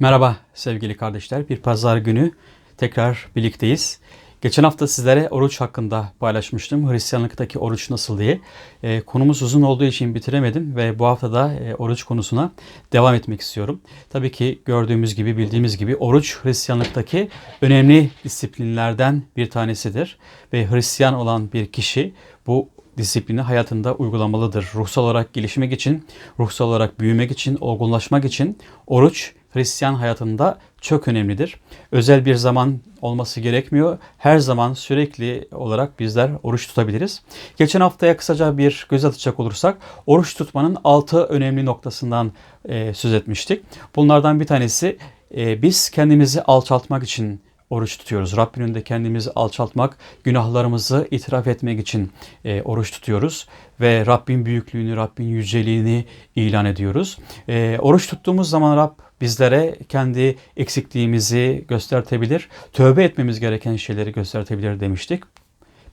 Merhaba sevgili kardeşler. Bir pazar günü tekrar birlikteyiz. Geçen hafta sizlere oruç hakkında paylaşmıştım. Hristiyanlıktaki oruç nasıl diye. E, konumuz uzun olduğu için bitiremedim ve bu hafta da e, oruç konusuna devam etmek istiyorum. Tabii ki gördüğümüz gibi, bildiğimiz gibi oruç Hristiyanlıktaki önemli disiplinlerden bir tanesidir. Ve Hristiyan olan bir kişi bu disiplini hayatında uygulamalıdır. Ruhsal olarak gelişmek için, ruhsal olarak büyümek için, olgunlaşmak için oruç Hristiyan hayatında çok önemlidir. Özel bir zaman olması gerekmiyor. Her zaman sürekli olarak bizler oruç tutabiliriz. Geçen haftaya kısaca bir göz atacak olursak oruç tutmanın altı önemli noktasından e, söz etmiştik. Bunlardan bir tanesi e, biz kendimizi alçaltmak için oruç tutuyoruz. Rabbin önünde kendimizi alçaltmak, günahlarımızı itiraf etmek için e, oruç tutuyoruz. Ve Rabbin büyüklüğünü, Rabbin yüceliğini ilan ediyoruz. E, oruç tuttuğumuz zaman Rab bizlere kendi eksikliğimizi göstertebilir, tövbe etmemiz gereken şeyleri göstertebilir demiştik.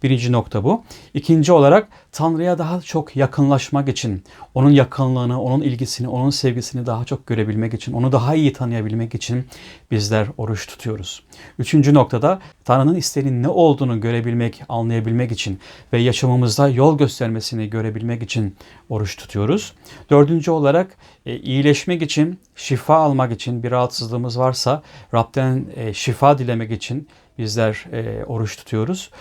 Birinci nokta bu. İkinci olarak Tanrı'ya daha çok yakınlaşmak için, onun yakınlığını, onun ilgisini, onun sevgisini daha çok görebilmek için, onu daha iyi tanıyabilmek için bizler oruç tutuyoruz. Üçüncü noktada Tanrı'nın isteğinin ne olduğunu görebilmek, anlayabilmek için ve yaşamımızda yol göstermesini görebilmek için oruç tutuyoruz. Dördüncü olarak e, iyileşmek için, şifa almak için bir rahatsızlığımız varsa Rab'den e, şifa dilemek için bizler e, oruç tutuyoruz.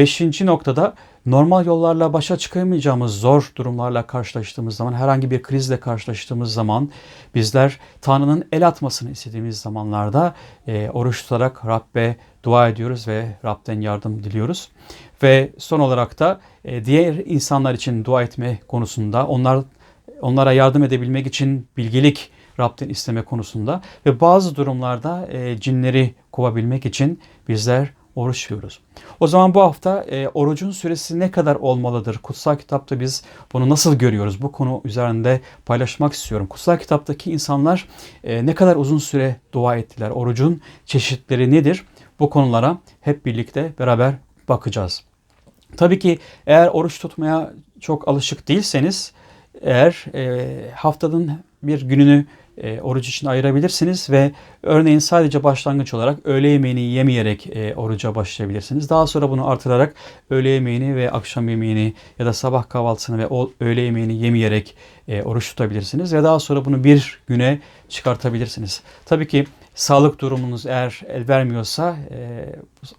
Beşinci noktada normal yollarla başa çıkamayacağımız zor durumlarla karşılaştığımız zaman, herhangi bir krizle karşılaştığımız zaman bizler Tanrı'nın el atmasını istediğimiz zamanlarda e, oruç tutarak Rabbe dua ediyoruz ve Rab'den yardım diliyoruz. Ve son olarak da e, diğer insanlar için dua etme konusunda onlar onlara yardım edebilmek için bilgelik Rab'den isteme konusunda ve bazı durumlarda e, cinleri kovabilmek için bizler oruç tutuyoruz. O zaman bu hafta e, orucun süresi ne kadar olmalıdır? Kutsal kitapta biz bunu nasıl görüyoruz? Bu konu üzerinde paylaşmak istiyorum. Kutsal kitaptaki insanlar e, ne kadar uzun süre dua ettiler? Orucun çeşitleri nedir? Bu konulara hep birlikte beraber bakacağız. Tabii ki eğer oruç tutmaya çok alışık değilseniz eğer e, haftanın bir gününü e, oruç için ayırabilirsiniz ve örneğin sadece başlangıç olarak öğle yemeğini yemeyerek e, oruca başlayabilirsiniz. Daha sonra bunu artırarak öğle yemeğini ve akşam yemeğini ya da sabah kahvaltısını ve o öğle yemeğini yemeyerek e, oruç tutabilirsiniz ve daha sonra bunu bir güne çıkartabilirsiniz. Tabii ki sağlık durumunuz eğer el vermiyorsa e,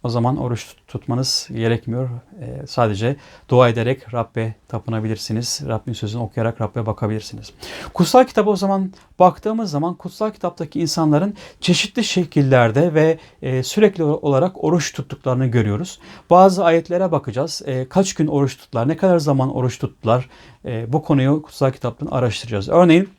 o zaman oruç tutmanız gerekmiyor. E, sadece dua ederek Rabbe tapınabilirsiniz. Rabbin sözünü okuyarak Rabbe bakabilirsiniz. Kutsal kitaba o zaman baktığımız zaman kutsal kitaptaki insanların çeşitli şekillerde ve e, sürekli olarak oruç tuttuklarını görüyoruz. Bazı ayetlere bakacağız. E, kaç gün oruç tuttular, ne kadar zaman oruç tuttular e, bu konuyu kutsal kitaptan araştıracağız. Örneğin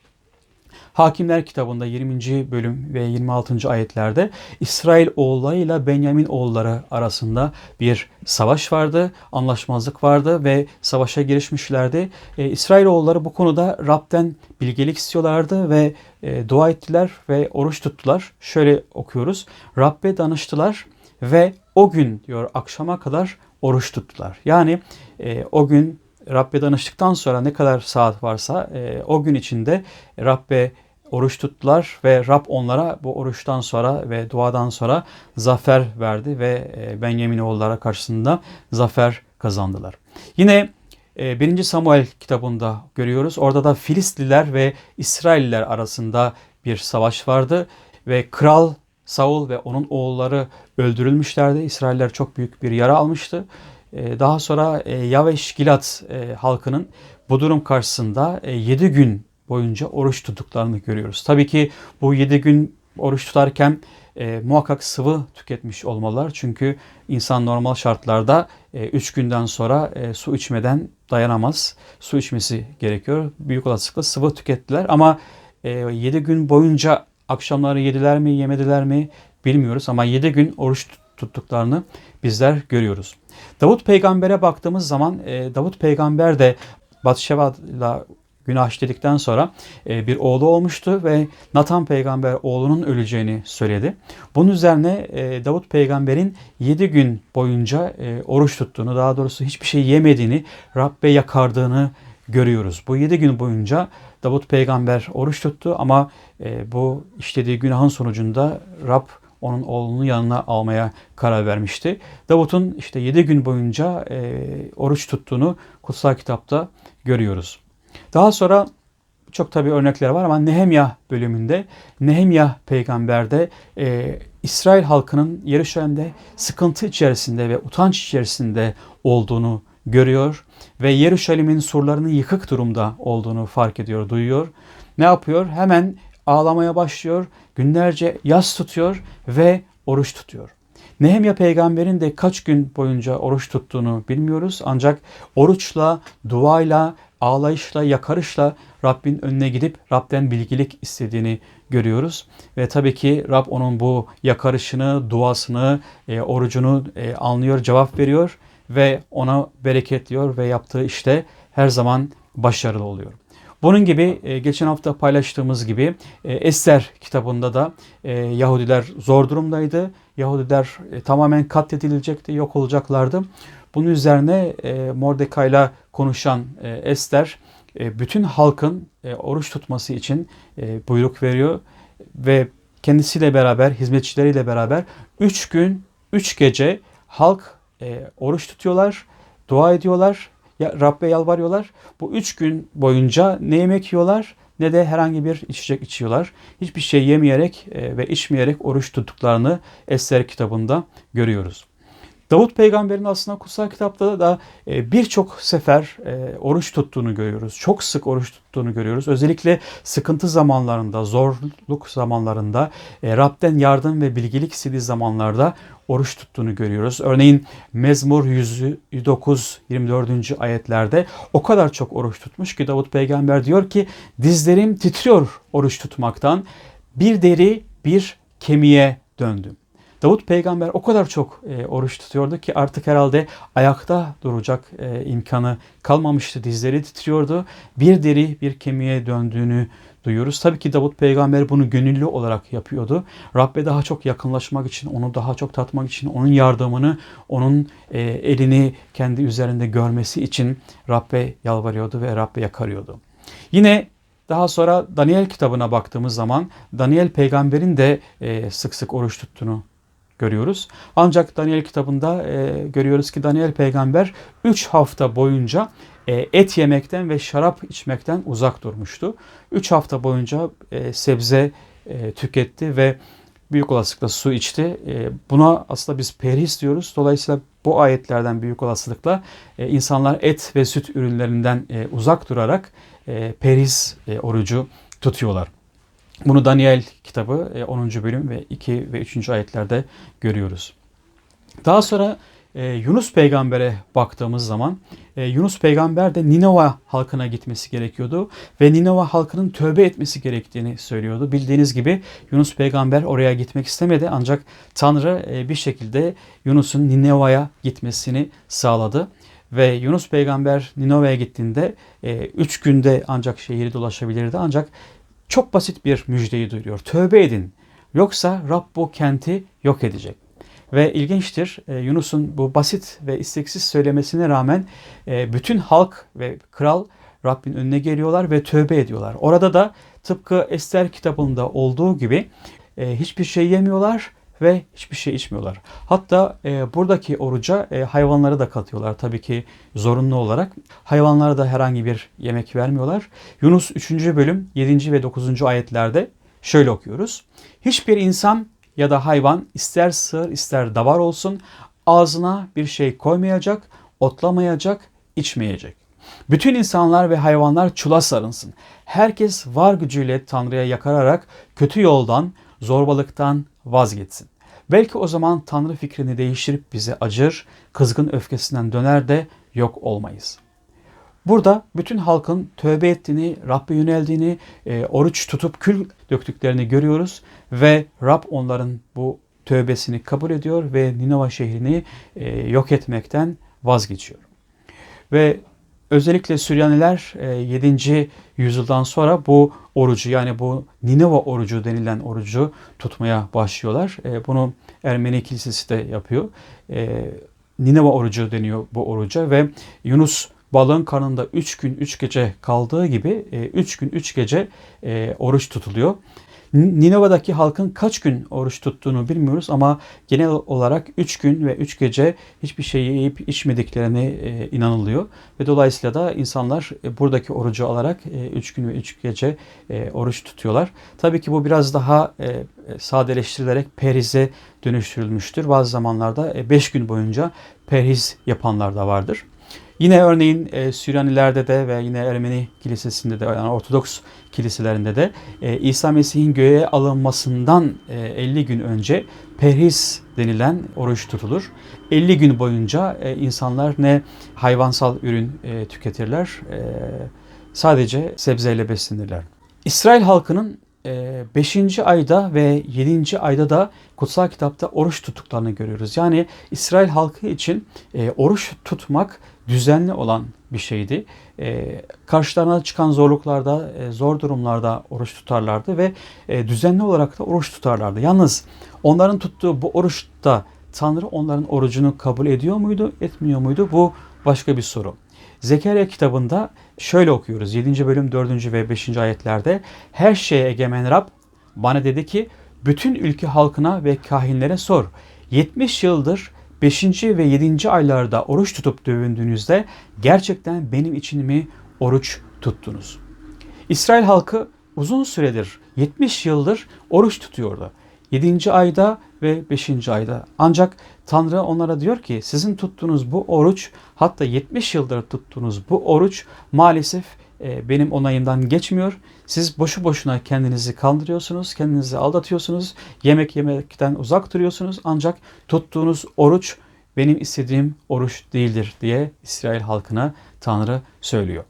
Hakimler kitabında 20. bölüm ve 26. ayetlerde İsrail oğullarıyla Benyamin oğulları arasında bir savaş vardı, anlaşmazlık vardı ve savaşa girişmişlerdi. E, İsrail oğulları bu konuda Rab'den bilgelik istiyorlardı ve e, dua ettiler ve oruç tuttular. Şöyle okuyoruz. Rabbe danıştılar ve o gün diyor akşama kadar oruç tuttular. Yani e, o gün Rabbe danıştıktan sonra ne kadar saat varsa e, o gün içinde Rabbe oruç tuttular ve Rab onlara bu oruçtan sonra ve duadan sonra zafer verdi ve e, Benyamin oğullara karşısında zafer kazandılar. Yine 1. E, Samuel kitabında görüyoruz. Orada da Filistliler ve İsrailler arasında bir savaş vardı ve kral Saul ve onun oğulları öldürülmüşlerdi. İsrailler çok büyük bir yara almıştı. E, daha sonra Yaveş Gilat halkının bu durum karşısında 7 gün boyunca oruç tuttuklarını görüyoruz. Tabii ki bu 7 gün oruç tutarken e, muhakkak sıvı tüketmiş olmalılar. Çünkü insan normal şartlarda 3 e, günden sonra e, su içmeden dayanamaz. Su içmesi gerekiyor. Büyük olasılıkla sıvı tükettiler ama e, 7 gün boyunca akşamları yediler mi yemediler mi bilmiyoruz. Ama 7 gün oruç tuttuklarını bizler görüyoruz. Davut peygambere baktığımız zaman e, Davut peygamber de Batşeva ile günah işledikten sonra e, bir oğlu olmuştu ve Nathan peygamber oğlunun öleceğini söyledi. Bunun üzerine e, Davut peygamberin 7 gün boyunca e, oruç tuttuğunu, daha doğrusu hiçbir şey yemediğini, Rabbe yakardığını görüyoruz. Bu 7 gün boyunca Davut peygamber oruç tuttu ama bu işlediği günahın sonucunda Rab onun oğlunu yanına almaya karar vermişti. Davut'un işte 7 gün boyunca e, oruç tuttuğunu kutsal kitapta görüyoruz. Daha sonra çok tabi örnekler var ama Nehemya bölümünde Nehemya peygamberde e, İsrail halkının Yeruşalim'de sıkıntı içerisinde ve utanç içerisinde olduğunu görüyor ve Yeruşalim'in surlarının yıkık durumda olduğunu fark ediyor, duyuyor. Ne yapıyor? Hemen ağlamaya başlıyor, günlerce yas tutuyor ve oruç tutuyor. Nehemya peygamberin de kaç gün boyunca oruç tuttuğunu bilmiyoruz. Ancak oruçla, duayla, ağlayışla, yakarışla Rabbin önüne gidip Rab'den bilgilik istediğini görüyoruz. Ve tabii ki Rab onun bu yakarışını, duasını, e, orucunu e, anlıyor, cevap veriyor ve ona bereketliyor ve yaptığı işte her zaman başarılı oluyor. Bunun gibi e, geçen hafta paylaştığımız gibi e, Ester kitabında da e, Yahudiler zor durumdaydı. Yahudiler tamamen katledilecekti, yok olacaklardı. Bunun üzerine Mordekai'la konuşan Ester bütün halkın oruç tutması için buyruk veriyor ve kendisiyle beraber, hizmetçileriyle beraber 3 gün, 3 gece halk oruç tutuyorlar, dua ediyorlar Rabbe yalvarıyorlar. Bu üç gün boyunca ne yemek yiyorlar ne de herhangi bir içecek içiyorlar. Hiçbir şey yemeyerek e, ve içmeyerek oruç tuttuklarını Ester kitabında görüyoruz. Davut peygamberin aslında kutsal kitapta da e, birçok sefer e, oruç tuttuğunu görüyoruz. Çok sık oruç tuttuğunu görüyoruz. Özellikle sıkıntı zamanlarında, zorluk zamanlarında, Rab'den yardım ve bilgilik istediği zamanlarda oruç tuttuğunu görüyoruz. Örneğin Mezmur 109 24. ayetlerde o kadar çok oruç tutmuş ki Davut peygamber diyor ki dizlerim titriyor oruç tutmaktan. Bir deri bir kemiğe döndüm. Davut peygamber o kadar çok e, oruç tutuyordu ki artık herhalde ayakta duracak e, imkanı kalmamıştı. Dizleri titriyordu. Bir deri bir kemiğe döndüğünü duyuyoruz. Tabii ki Davut peygamber bunu gönüllü olarak yapıyordu. Rabbe daha çok yakınlaşmak için, onu daha çok tatmak için, onun yardımını, onun e, elini kendi üzerinde görmesi için Rabbe yalvarıyordu ve Rabbe yakarıyordu. Yine daha sonra Daniel kitabına baktığımız zaman Daniel peygamberin de e, sık sık oruç tuttuğunu görüyoruz. Ancak Daniel kitabında e, görüyoruz ki Daniel peygamber 3 hafta boyunca e, et yemekten ve şarap içmekten uzak durmuştu. 3 hafta boyunca e, sebze e, tüketti ve büyük olasılıkla su içti. E, buna aslında biz perhis diyoruz. Dolayısıyla bu ayetlerden büyük olasılıkla e, insanlar et ve süt ürünlerinden e, uzak durarak e, perhis e, orucu tutuyorlar. Bunu Daniel kitabı 10. E, bölüm ve 2 ve 3. ayetlerde görüyoruz. Daha sonra e, Yunus peygambere baktığımız zaman e, Yunus peygamber de Ninova halkına gitmesi gerekiyordu ve Ninova halkının tövbe etmesi gerektiğini söylüyordu. Bildiğiniz gibi Yunus peygamber oraya gitmek istemedi ancak Tanrı bir şekilde Yunus'un Ninova'ya gitmesini sağladı. Ve Yunus peygamber Ninova'ya gittiğinde 3 e, günde ancak şehri dolaşabilirdi ancak çok basit bir müjdeyi duyuruyor. Tövbe edin yoksa Rab bu kenti yok edecek. Ve ilginçtir e, Yunus'un bu basit ve isteksiz söylemesine rağmen e, bütün halk ve kral Rabbin önüne geliyorlar ve tövbe ediyorlar. Orada da tıpkı Ester kitabında olduğu gibi e, hiçbir şey yemiyorlar ve hiçbir şey içmiyorlar. Hatta e, buradaki oruca e, hayvanları da katıyorlar tabii ki zorunlu olarak. Hayvanlara da herhangi bir yemek vermiyorlar. Yunus 3. bölüm 7. ve 9. ayetlerde şöyle okuyoruz. Hiçbir insan ya da hayvan ister sığır ister davar olsun ağzına bir şey koymayacak, otlamayacak, içmeyecek. Bütün insanlar ve hayvanlar çula sarınsın. Herkes var gücüyle Tanrı'ya yakararak kötü yoldan, zorbalıktan vazgeçsin. Belki o zaman Tanrı fikrini değiştirip bize acır, kızgın öfkesinden döner de yok olmayız. Burada bütün halkın tövbe ettiğini, Rabbe yöneldiğini, e, oruç tutup kül döktüklerini görüyoruz ve Rab onların bu tövbesini kabul ediyor ve Ninova şehrini e, yok etmekten vazgeçiyor. Ve özellikle Süryaniler e, 7. yüzyıldan sonra bu orucu yani bu Ninova orucu denilen orucu tutmaya başlıyorlar. E, bunu Ermeni kilisesi de yapıyor. E, Nineva orucu deniyor bu oruca ve Yunus balığın karnında 3 gün 3 gece kaldığı gibi 3 gün 3 gece e, oruç tutuluyor. Ninova'daki halkın kaç gün oruç tuttuğunu bilmiyoruz ama genel olarak 3 gün ve 3 gece hiçbir şey yiyip içmediklerine e, inanılıyor. Ve dolayısıyla da insanlar e, buradaki orucu alarak 3 e, gün ve 3 gece oruç tutuyorlar. Tabii ki bu biraz daha sadeleştirilerek perize dönüştürülmüştür. Bazı zamanlarda 5 e, gün boyunca perhiz yapanlar da vardır. Yine örneğin e, Süryanilerde de ve yine Ermeni kilisesinde de yani Ortodoks kiliselerinde de e, İsa Mesih'in göğe alınmasından e, 50 gün önce perhiz denilen oruç tutulur. 50 gün boyunca e, insanlar ne hayvansal ürün e, tüketirler, e, sadece sebzeyle beslenirler. İsrail halkının 5. Ee, ayda ve 7. ayda da kutsal kitapta oruç tuttuklarını görüyoruz. Yani İsrail halkı için e, oruç tutmak düzenli olan bir şeydi. E, karşılarına çıkan zorluklarda, e, zor durumlarda oruç tutarlardı ve düzenli olarak da oruç tutarlardı. Yalnız onların tuttuğu bu oruçta Tanrı onların orucunu kabul ediyor muydu, etmiyor muydu? Bu başka bir soru. Zekeriya kitabında şöyle okuyoruz. 7. bölüm 4. ve 5. ayetlerde her şeye egemen Rab bana dedi ki bütün ülke halkına ve kahinlere sor. 70 yıldır 5. ve 7. aylarda oruç tutup dövündüğünüzde gerçekten benim için mi oruç tuttunuz? İsrail halkı uzun süredir 70 yıldır oruç tutuyordu. 7. ayda ve 5. ayda. Ancak Tanrı onlara diyor ki sizin tuttuğunuz bu oruç hatta 70 yıldır tuttuğunuz bu oruç maalesef benim onayımdan geçmiyor. Siz boşu boşuna kendinizi kandırıyorsunuz, kendinizi aldatıyorsunuz, yemek yemekten uzak duruyorsunuz ancak tuttuğunuz oruç benim istediğim oruç değildir diye İsrail halkına Tanrı söylüyor.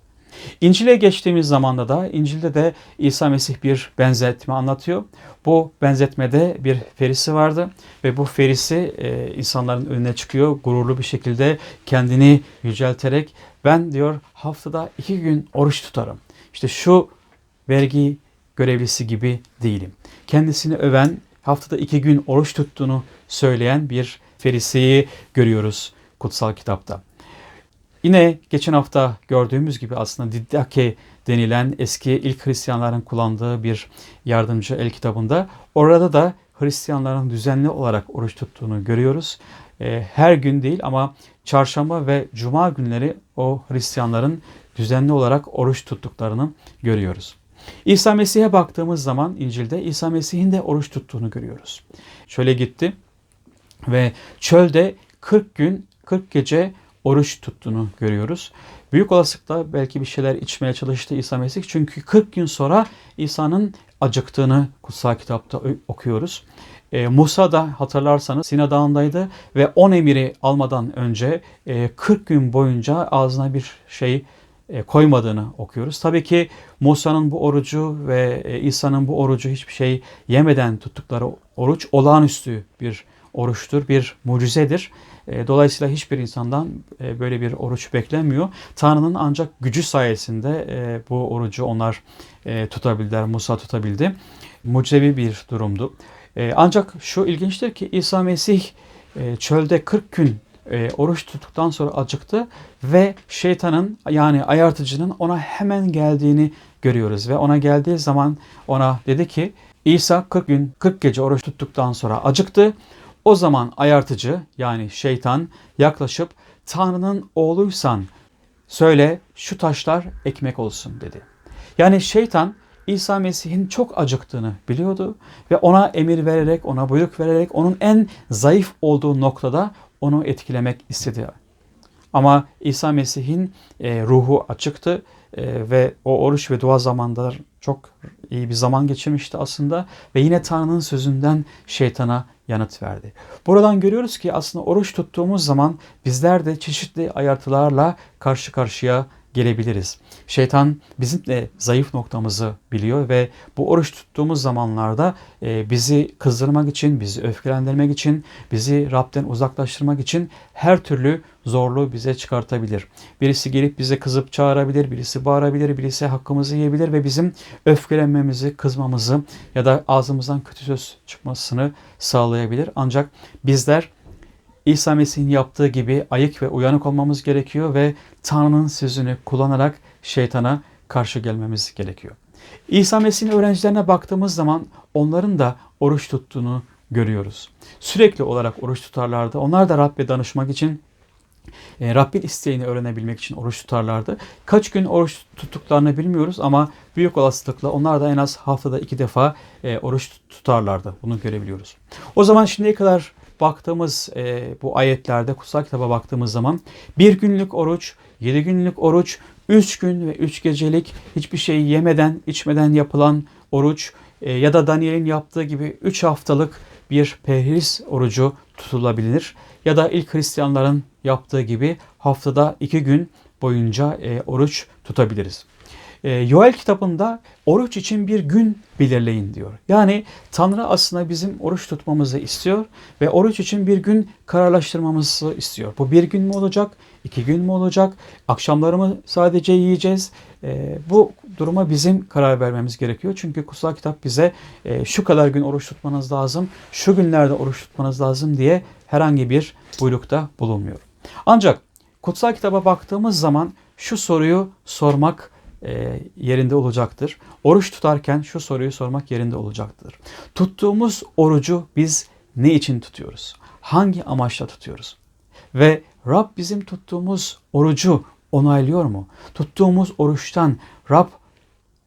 İncil'e geçtiğimiz zamanda da İncil'de de İsa Mesih bir benzetme anlatıyor. Bu benzetmede bir ferisi vardı ve bu ferisi e, insanların önüne çıkıyor gururlu bir şekilde kendini yücelterek ben diyor haftada iki gün oruç tutarım. İşte şu vergi görevlisi gibi değilim. Kendisini öven haftada iki gün oruç tuttuğunu söyleyen bir ferisiyi görüyoruz kutsal kitapta. Yine geçen hafta gördüğümüz gibi aslında Didache denilen eski ilk Hristiyanların kullandığı bir yardımcı el kitabında orada da Hristiyanların düzenli olarak oruç tuttuğunu görüyoruz. Ee, her gün değil ama çarşamba ve cuma günleri o Hristiyanların düzenli olarak oruç tuttuklarını görüyoruz. İsa Mesih'e baktığımız zaman İncil'de İsa Mesih'in de oruç tuttuğunu görüyoruz. Şöyle gitti ve çölde 40 gün 40 gece oruç tuttuğunu görüyoruz. Büyük olasılıkla belki bir şeyler içmeye çalıştı İsa Mesih. Çünkü 40 gün sonra İsa'nın acıktığını kutsal kitapta okuyoruz. E, Musa da hatırlarsanız Sina Dağı'ndaydı ve 10 emiri almadan önce e, 40 gün boyunca ağzına bir şey e, koymadığını okuyoruz. Tabii ki Musa'nın bu orucu ve e, İsa'nın bu orucu hiçbir şey yemeden tuttukları oruç olağanüstü bir oruçtur, bir mucizedir. E, dolayısıyla hiçbir insandan e, böyle bir oruç beklenmiyor. Tanrı'nın ancak gücü sayesinde e, bu orucu onlar tutabildiler, Musa tutabildi. Mucizevi bir durumdu. Ancak şu ilginçtir ki İsa Mesih çölde 40 gün oruç tuttuktan sonra acıktı ve şeytanın yani ayartıcının ona hemen geldiğini görüyoruz ve ona geldiği zaman ona dedi ki İsa 40 gün 40 gece oruç tuttuktan sonra acıktı. O zaman ayartıcı yani şeytan yaklaşıp Tanrı'nın oğluysan söyle şu taşlar ekmek olsun dedi. Yani şeytan İsa Mesih'in çok acıktığını biliyordu ve ona emir vererek, ona buyruk vererek onun en zayıf olduğu noktada onu etkilemek istedi. Ama İsa Mesih'in e, ruhu açıktı e, ve o oruç ve dua zamanlar çok iyi bir zaman geçirmişti aslında ve yine Tanrı'nın sözünden şeytana yanıt verdi. Buradan görüyoruz ki aslında oruç tuttuğumuz zaman bizler de çeşitli ayartılarla karşı karşıya gelebiliriz. Şeytan bizim de zayıf noktamızı biliyor ve bu oruç tuttuğumuz zamanlarda e, bizi kızdırmak için, bizi öfkelendirmek için, bizi Rab'den uzaklaştırmak için her türlü zorluğu bize çıkartabilir. Birisi gelip bize kızıp çağırabilir, birisi bağırabilir, birisi hakkımızı yiyebilir ve bizim öfkelenmemizi, kızmamızı ya da ağzımızdan kötü söz çıkmasını sağlayabilir. Ancak bizler İsa Mesih'in yaptığı gibi ayık ve uyanık olmamız gerekiyor ve Tanrı'nın sözünü kullanarak şeytana karşı gelmemiz gerekiyor. İsa Mesih'in öğrencilerine baktığımız zaman onların da oruç tuttuğunu görüyoruz. Sürekli olarak oruç tutarlardı. Onlar da Rabbe danışmak için e, Rabbin isteğini öğrenebilmek için oruç tutarlardı. Kaç gün oruç tuttuklarını bilmiyoruz ama büyük olasılıkla onlar da en az haftada iki defa e, oruç tutarlardı. Bunu görebiliyoruz. O zaman şimdiye kadar baktığımız e, bu ayetlerde kutsal kitaba baktığımız zaman bir günlük oruç, yedi günlük oruç, üç gün ve üç gecelik hiçbir şey yemeden içmeden yapılan oruç e, ya da Daniel'in yaptığı gibi üç haftalık bir perhiz orucu tutulabilir. Ya da ilk Hristiyanların yaptığı gibi haftada iki gün boyunca e, oruç tutabiliriz. E, Yoel kitabında oruç için bir gün belirleyin diyor. Yani Tanrı aslında bizim oruç tutmamızı istiyor ve oruç için bir gün kararlaştırmamızı istiyor. Bu bir gün mü olacak, iki gün mü olacak, akşamları mı sadece yiyeceğiz? E, bu duruma bizim karar vermemiz gerekiyor. Çünkü kutsal kitap bize e, şu kadar gün oruç tutmanız lazım, şu günlerde oruç tutmanız lazım diye herhangi bir buyrukta bulunmuyor. Ancak kutsal kitaba baktığımız zaman şu soruyu sormak e, yerinde olacaktır. Oruç tutarken şu soruyu sormak yerinde olacaktır. Tuttuğumuz orucu biz ne için tutuyoruz? Hangi amaçla tutuyoruz? Ve Rab bizim tuttuğumuz orucu onaylıyor mu? Tuttuğumuz oruçtan Rab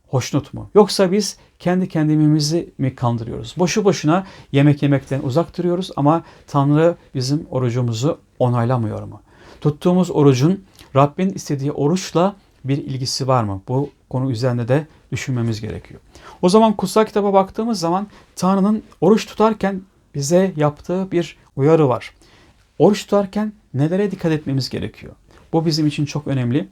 hoşnut mu? Yoksa biz kendi kendimizi mi kandırıyoruz? Boşu boşuna yemek yemekten uzak duruyoruz ama Tanrı bizim orucumuzu onaylamıyor mu? Tuttuğumuz orucun Rabbin istediği oruçla bir ilgisi var mı? Bu konu üzerinde de düşünmemiz gerekiyor. O zaman kutsal kitaba baktığımız zaman Tanrı'nın oruç tutarken bize yaptığı bir uyarı var. Oruç tutarken nelere dikkat etmemiz gerekiyor? Bu bizim için çok önemli.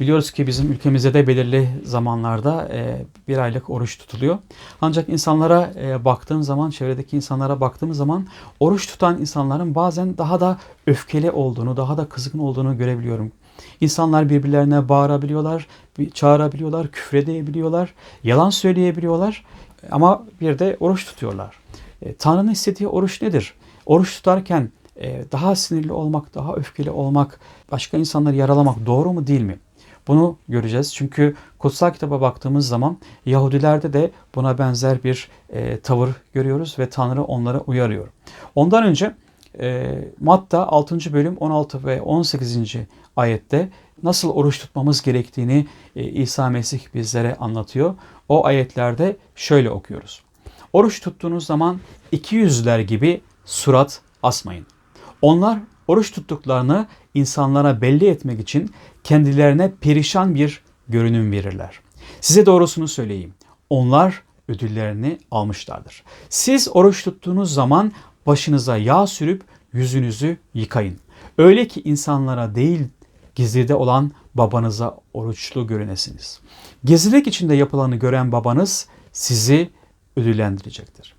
Biliyoruz ki bizim ülkemizde de belirli zamanlarda e, bir aylık oruç tutuluyor. Ancak insanlara e, baktığım zaman, çevredeki insanlara baktığım zaman oruç tutan insanların bazen daha da öfkeli olduğunu, daha da kızgın olduğunu görebiliyorum. İnsanlar birbirlerine bağırabiliyorlar, çağırabiliyorlar, küfredebiliyorlar, yalan söyleyebiliyorlar ama bir de oruç tutuyorlar. E, Tanrı'nın istediği oruç nedir? Oruç tutarken e, daha sinirli olmak, daha öfkeli olmak, başka insanları yaralamak doğru mu değil mi? Bunu göreceğiz. Çünkü kutsal kitaba baktığımız zaman Yahudilerde de buna benzer bir e, tavır görüyoruz ve Tanrı onları uyarıyor. Ondan önce e, Matta 6. bölüm 16 ve 18. ayette nasıl oruç tutmamız gerektiğini e, İsa Mesih bizlere anlatıyor. O ayetlerde şöyle okuyoruz. Oruç tuttuğunuz zaman iki yüzler gibi surat asmayın. Onlar oruç tuttuklarını insanlara belli etmek için kendilerine perişan bir görünüm verirler. Size doğrusunu söyleyeyim. Onlar ödüllerini almışlardır. Siz oruç tuttuğunuz zaman başınıza yağ sürüp yüzünüzü yıkayın. Öyle ki insanlara değil gizlide olan babanıza oruçlu görünesiniz. Gizlilik içinde yapılanı gören babanız sizi ödüllendirecektir.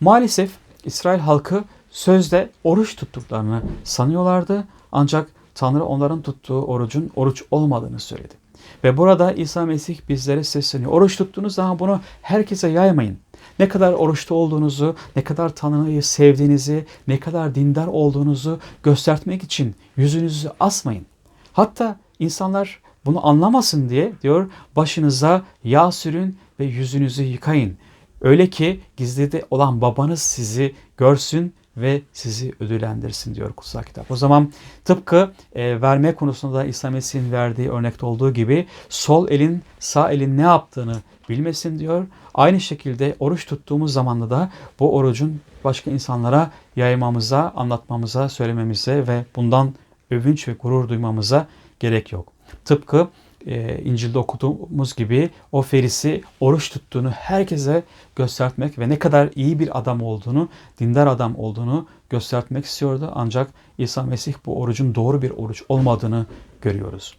Maalesef İsrail halkı sözde oruç tuttuklarını sanıyorlardı ancak Tanrı onların tuttuğu orucun oruç olmadığını söyledi. Ve burada İsa Mesih bizlere sesleniyor. Oruç tuttuğunuz zaman bunu herkese yaymayın. Ne kadar oruçta olduğunuzu, ne kadar Tanrı'yı sevdiğinizi, ne kadar dindar olduğunuzu göstermek için yüzünüzü asmayın. Hatta insanlar bunu anlamasın diye diyor başınıza yağ sürün ve yüzünüzü yıkayın. Öyle ki gizlide olan babanız sizi görsün ve sizi ödüllendirsin diyor kutsal kitap. O zaman tıpkı e, verme konusunda İsa Mesih'in verdiği örnekte olduğu gibi sol elin sağ elin ne yaptığını bilmesin diyor. Aynı şekilde oruç tuttuğumuz zamanda da bu orucun başka insanlara yaymamıza, anlatmamıza, söylememize ve bundan övünç ve gurur duymamıza gerek yok. Tıpkı e, İncil'de okuduğumuz gibi o ferisi oruç tuttuğunu herkese göstermek ve ne kadar iyi bir adam olduğunu, dindar adam olduğunu göstermek istiyordu. Ancak İsa Mesih bu orucun doğru bir oruç olmadığını görüyoruz.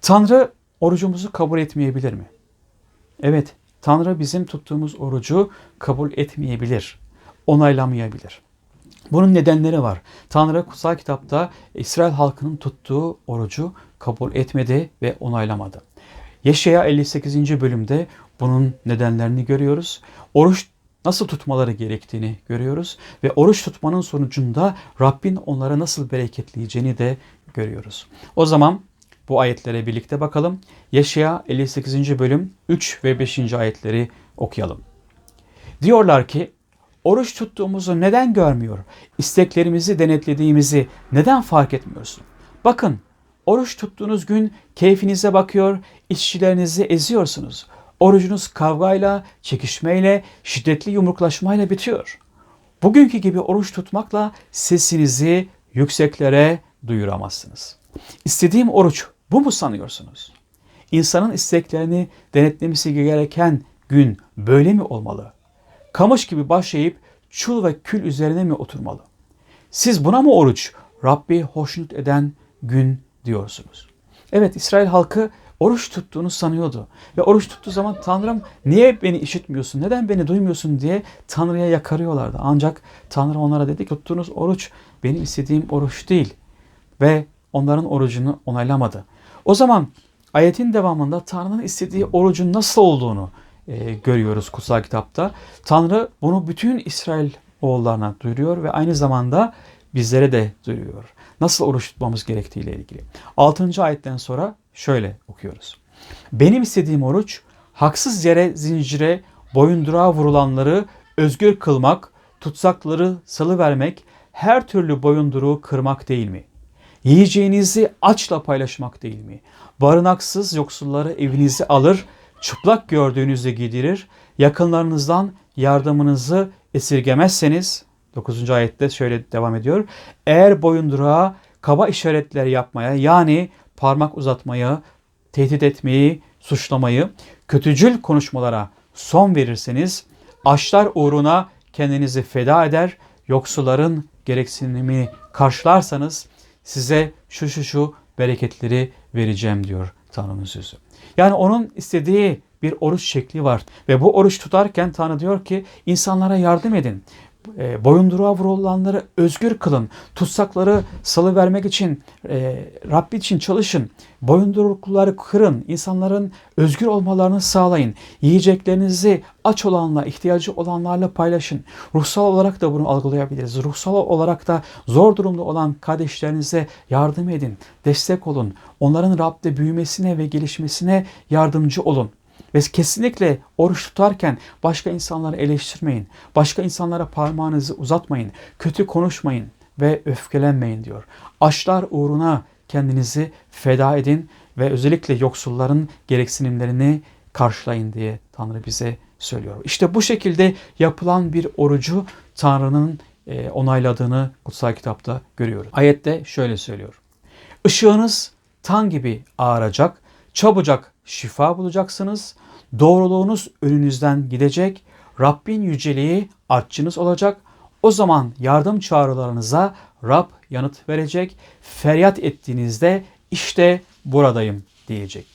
Tanrı orucumuzu kabul etmeyebilir mi? Evet, Tanrı bizim tuttuğumuz orucu kabul etmeyebilir, onaylamayabilir. Bunun nedenleri var. Tanrı kutsal kitapta İsrail halkının tuttuğu orucu kabul etmedi ve onaylamadı. Yeşaya 58. bölümde bunun nedenlerini görüyoruz. Oruç nasıl tutmaları gerektiğini görüyoruz ve oruç tutmanın sonucunda Rabbin onlara nasıl bereketleyeceğini de görüyoruz. O zaman bu ayetlere birlikte bakalım. Yaşaya 58. bölüm 3 ve 5. ayetleri okuyalım. Diyorlar ki oruç tuttuğumuzu neden görmüyor? İsteklerimizi denetlediğimizi neden fark etmiyorsun? Bakın oruç tuttuğunuz gün keyfinize bakıyor, işçilerinizi eziyorsunuz. Orucunuz kavgayla, çekişmeyle, şiddetli yumruklaşmayla bitiyor. Bugünkü gibi oruç tutmakla sesinizi yükseklere duyuramazsınız. İstediğim oruç bu mu sanıyorsunuz? İnsanın isteklerini denetlemesi gereken gün böyle mi olmalı? Kamış gibi başlayıp çul ve kül üzerine mi oturmalı? Siz buna mı oruç, Rabbi hoşnut eden gün diyorsunuz? Evet İsrail halkı oruç tuttuğunu sanıyordu. Ve oruç tuttuğu zaman Tanrım niye beni işitmiyorsun, neden beni duymuyorsun diye Tanrı'ya yakarıyorlardı. Ancak Tanrı onlara dedi ki tuttuğunuz oruç benim istediğim oruç değil. Ve onların orucunu onaylamadı. O zaman ayetin devamında Tanrı'nın istediği orucun nasıl olduğunu e, görüyoruz kutsal kitapta. Tanrı bunu bütün İsrail oğullarına duyuruyor ve aynı zamanda bizlere de duyuruyor. Nasıl oruç tutmamız gerektiğiyle ilgili. 6. ayetten sonra şöyle okuyoruz. Benim istediğim oruç haksız yere zincire boyunduruğa vurulanları özgür kılmak, tutsakları salı vermek, her türlü boyunduruğu kırmak değil mi? Yiyeceğinizi açla paylaşmak değil mi? Barınaksız yoksulları evinize alır, çıplak gördüğünüzde giydirir, yakınlarınızdan yardımınızı esirgemezseniz, 9. ayette şöyle devam ediyor. Eğer boyunduruğa kaba işaretler yapmaya yani parmak uzatmayı, tehdit etmeyi, suçlamayı, kötücül konuşmalara son verirseniz, açlar uğruna kendinizi feda eder, yoksulların gereksinimi karşılarsanız size şu şu şu bereketleri vereceğim diyor Tanrı'nın sözü. Yani onun istediği bir oruç şekli var. Ve bu oruç tutarken Tanrı diyor ki insanlara yardım edin e, boyunduruğa vurulanları özgür kılın. Tutsakları salı vermek için e, Rabbi için çalışın. Boyundurukları kırın. İnsanların özgür olmalarını sağlayın. Yiyeceklerinizi aç olanla, ihtiyacı olanlarla paylaşın. Ruhsal olarak da bunu algılayabiliriz. Ruhsal olarak da zor durumda olan kardeşlerinize yardım edin. Destek olun. Onların Rab'de büyümesine ve gelişmesine yardımcı olun. Ve kesinlikle oruç tutarken başka insanları eleştirmeyin. Başka insanlara parmağınızı uzatmayın. Kötü konuşmayın ve öfkelenmeyin diyor. Açlar uğruna kendinizi feda edin ve özellikle yoksulların gereksinimlerini karşılayın diye Tanrı bize söylüyor. İşte bu şekilde yapılan bir orucu Tanrı'nın e, onayladığını kutsal kitapta görüyoruz. Ayette şöyle söylüyor. Işığınız tan gibi ağaracak, çabucak şifa bulacaksınız. Doğruluğunuz önünüzden gidecek. Rabbin yüceliği artçınız olacak. O zaman yardım çağrılarınıza Rab yanıt verecek. Feryat ettiğinizde işte buradayım diyecek.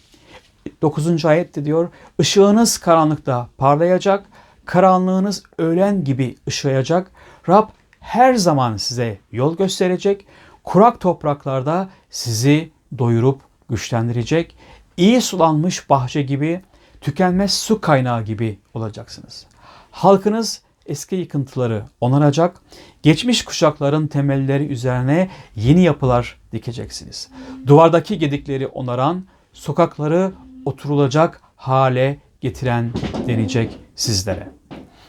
9. ayette diyor ışığınız karanlıkta parlayacak. Karanlığınız öğlen gibi ışıyacak. Rab her zaman size yol gösterecek. Kurak topraklarda sizi doyurup güçlendirecek iyi sulanmış bahçe gibi, tükenmez su kaynağı gibi olacaksınız. Halkınız eski yıkıntıları onaracak, geçmiş kuşakların temelleri üzerine yeni yapılar dikeceksiniz. Duvardaki gedikleri onaran, sokakları oturulacak hale getiren denecek sizlere.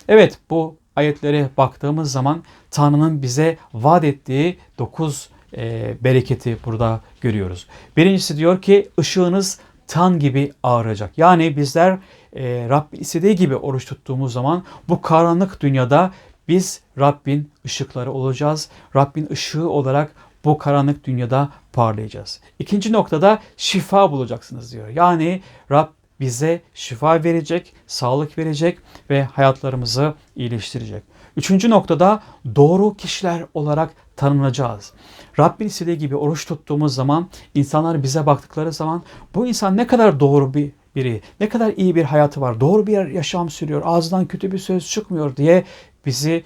Evet bu ayetlere baktığımız zaman Tanrı'nın bize vaat ettiği dokuz e, bereketi burada görüyoruz. Birincisi diyor ki ışığınız tan gibi ağıracak. Yani bizler e, Rabbin istediği gibi oruç tuttuğumuz zaman bu karanlık dünyada biz Rabbin ışıkları olacağız. Rabbin ışığı olarak bu karanlık dünyada parlayacağız. İkinci noktada şifa bulacaksınız diyor. Yani Rab bize şifa verecek, sağlık verecek ve hayatlarımızı iyileştirecek. Üçüncü noktada doğru kişiler olarak tanınacağız. Rabbin istediği gibi oruç tuttuğumuz zaman insanlar bize baktıkları zaman bu insan ne kadar doğru bir biri, ne kadar iyi bir hayatı var, doğru bir yaşam sürüyor, ağzından kötü bir söz çıkmıyor diye bizi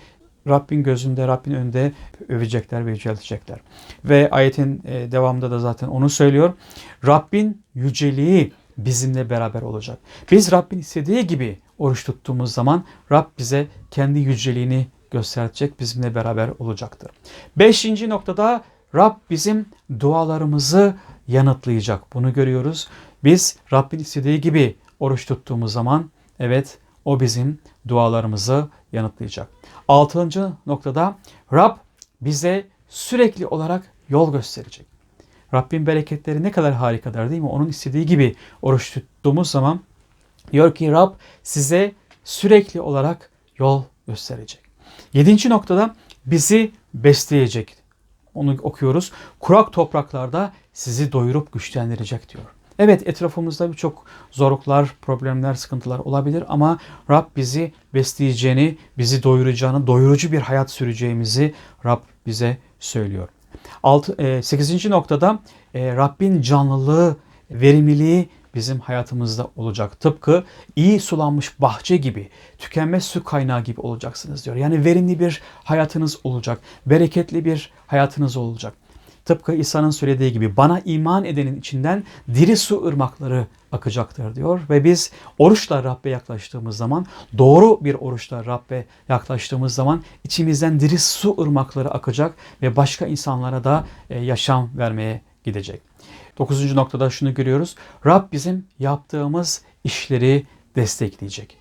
Rabbin gözünde, Rabbin önünde övecekler ve yüceltecekler. Ve ayetin e, devamında da zaten onu söylüyor. Rabbin yüceliği bizimle beraber olacak. Biz Rabbin istediği gibi oruç tuttuğumuz zaman Rab bize kendi yüceliğini gösterecek, bizimle beraber olacaktır. Beşinci noktada Rab bizim dualarımızı yanıtlayacak. Bunu görüyoruz. Biz Rabbin istediği gibi oruç tuttuğumuz zaman evet o bizim dualarımızı yanıtlayacak. Altıncı noktada Rab bize sürekli olarak yol gösterecek. Rabbin bereketleri ne kadar harikadır değil mi? Onun istediği gibi oruç tuttuğumuz zaman diyor ki Rab size sürekli olarak yol gösterecek. Yedinci noktada bizi besleyecek. Onu okuyoruz. Kurak topraklarda sizi doyurup güçlendirecek diyor. Evet etrafımızda birçok zorluklar, problemler, sıkıntılar olabilir ama Rab bizi besleyeceğini, bizi doyuracağını, doyurucu bir hayat süreceğimizi Rab bize söylüyor. 6, 8. noktada e, Rabbin canlılığı, verimliliği bizim hayatımızda olacak. Tıpkı iyi sulanmış bahçe gibi, tükenmez su kaynağı gibi olacaksınız diyor. Yani verimli bir hayatınız olacak, bereketli bir hayatınız olacak. Tıpkı İsa'nın söylediği gibi bana iman edenin içinden diri su ırmakları akacaktır diyor. Ve biz oruçla Rabbe yaklaştığımız zaman, doğru bir oruçla Rabbe yaklaştığımız zaman içimizden diri su ırmakları akacak ve başka insanlara da e, yaşam vermeye gidecek. Dokuzuncu noktada şunu görüyoruz. Rab bizim yaptığımız işleri destekleyecek.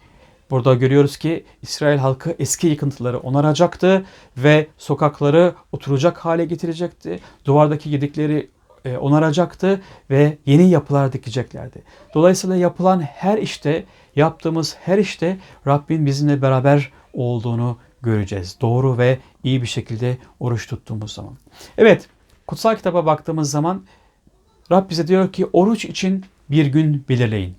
Burada görüyoruz ki İsrail halkı eski yıkıntıları onaracaktı ve sokakları oturacak hale getirecekti. Duvardaki gedikleri e, onaracaktı ve yeni yapılar dikeceklerdi. Dolayısıyla yapılan her işte, yaptığımız her işte Rabbin bizimle beraber olduğunu göreceğiz. Doğru ve iyi bir şekilde oruç tuttuğumuz zaman. Evet, kutsal kitaba baktığımız zaman Rab bize diyor ki oruç için bir gün belirleyin.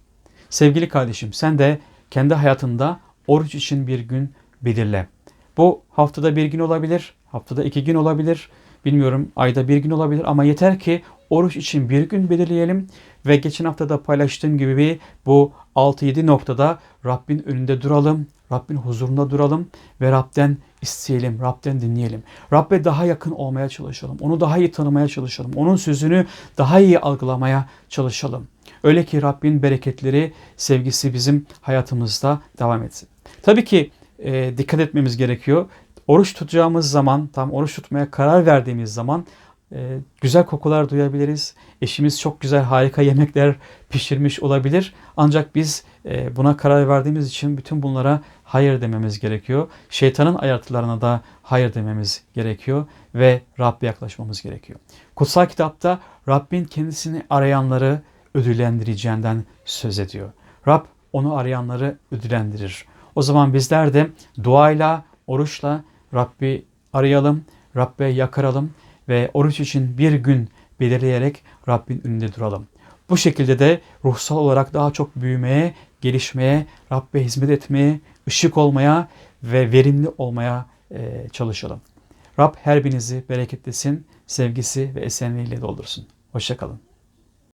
Sevgili kardeşim sen de kendi hayatında oruç için bir gün belirle. Bu haftada bir gün olabilir, haftada iki gün olabilir, bilmiyorum ayda bir gün olabilir ama yeter ki oruç için bir gün belirleyelim ve geçen hafta da paylaştığım gibi bu 6-7 noktada Rabbin önünde duralım, Rabbin huzurunda duralım ve Rab'den isteyelim, Rab'den dinleyelim. Rab'be daha yakın olmaya çalışalım, onu daha iyi tanımaya çalışalım, onun sözünü daha iyi algılamaya çalışalım. Öyle ki Rabbin bereketleri, sevgisi bizim hayatımızda devam etsin. Tabii ki e, dikkat etmemiz gerekiyor. Oruç tutacağımız zaman, tam oruç tutmaya karar verdiğimiz zaman e, güzel kokular duyabiliriz. Eşimiz çok güzel, harika yemekler pişirmiş olabilir. Ancak biz e, buna karar verdiğimiz için bütün bunlara hayır dememiz gerekiyor. Şeytanın ayartılarına da hayır dememiz gerekiyor ve Rabbe yaklaşmamız gerekiyor. Kutsal kitapta Rabbin kendisini arayanları ödüllendireceğinden söz ediyor. Rab onu arayanları ödüllendirir. O zaman bizler de duayla, oruçla Rabbi arayalım, Rabbe yakaralım ve oruç için bir gün belirleyerek Rabbin önünde duralım. Bu şekilde de ruhsal olarak daha çok büyümeye, gelişmeye, Rabbe hizmet etmeye, ışık olmaya ve verimli olmaya e, çalışalım. Rab her birinizi bereketlesin, sevgisi ve esenliğiyle doldursun. Hoşçakalın.